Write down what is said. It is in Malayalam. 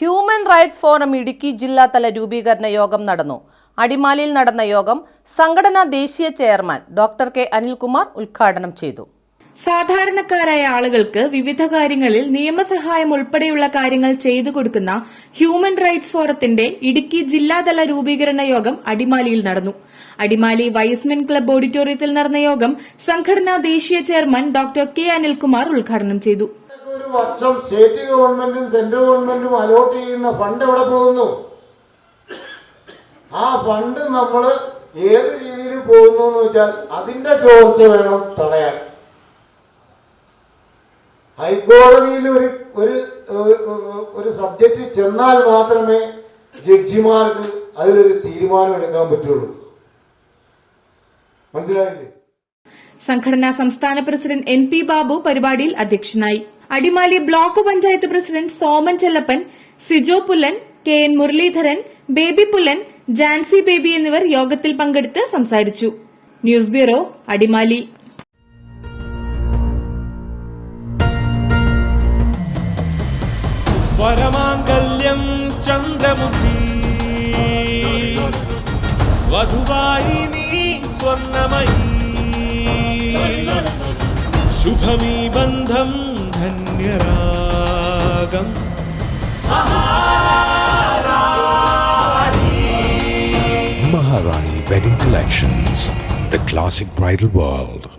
ഹ്യൂമൻ റൈറ്റ്സ് ഫോറം ഇടുക്കി ജില്ലാതല രൂപീകരണ യോഗം നടന്നു. അടിമാലിയിൽ നടന്ന യോഗം സംഘടനാ ദേശീയ ചെയർമാൻ ഡോക്ടർ കെ അനിൽകുമാർ ഉദ്ഘാടനം ചെയ്തു. സാധാരണക്കാരായ ആളുകൾക്ക് വിവിധ കാര്യങ്ങളിൽ നിയമസഹായം ഉൾപ്പെടെയുള്ള കാര്യങ്ങൾ ചെയ്തു കൊടുക്കുന്ന ഹ്യൂമൻ റൈറ്റ്സ് ഫോറത്തിന്റെ ഇടുക്കി ജില്ലാതല രൂപീകരണ യോഗം അടിമാലിയിൽ നടന്നു. അടിമാലി വൈസ്മെൻ ക്ലബ് ഓഡിറ്റോറിയത്തിൽ നടന്ന യോഗം സംഘടനാ ദേശീയ ചെയർമാൻ ഡോക്ടർ കെ അനിൽകുമാർ ഉദ്ഘാടനം ചെയ്തു. വർഷം സ്റ്റേറ്റ് ഗവൺമെന്റും സെൻട്രൽ ഗവൺമെന്റും അലോട്ട് ചെയ്യുന്ന ഫണ്ട് എവിടെ പോകുന്നു? ആ ഫണ്ട് നമ്മൾ ഏത് രീതിയിൽ പോകുന്നു എന്ന് വെച്ചാൽ അതിന്റെ ചോർച്ച വേണം തടയാൻ. ഹൈക്കോടതിയിൽ ഒരു ഒരു ഒരു- സബ്ജക്റ്റ് ചെന്നാൽ മാത്രമേ ജഡ്ജിമാർക്ക് അതിലൊരു തീരുമാനം എടുക്കാൻ പറ്റുള്ളൂ. മനസ്സിലായില്ലേ? സംഘടനാ സംസ്ഥാന പ്രസിഡന്റ് എൻ പി ബാബു പരിപാടിയിൽ അധ്യക്ഷനായി. Adimali block panchayat president Soman Chellappan Sijo Pullan K N Muraleedharan Baby Pullan Jancy Baby എന്നിവർ യോഗത്തിൽ പങ്കെടുത്ത് സംസാരിച്ചു. News bureau Adimali. പരമാങ്കല്യം ചന്ദ്രമുഖി. വധുവായി നീ ശുഭമീ ബന്ധം ധന്യരാഗം Maharani Wedding Collections, the classic bridal world.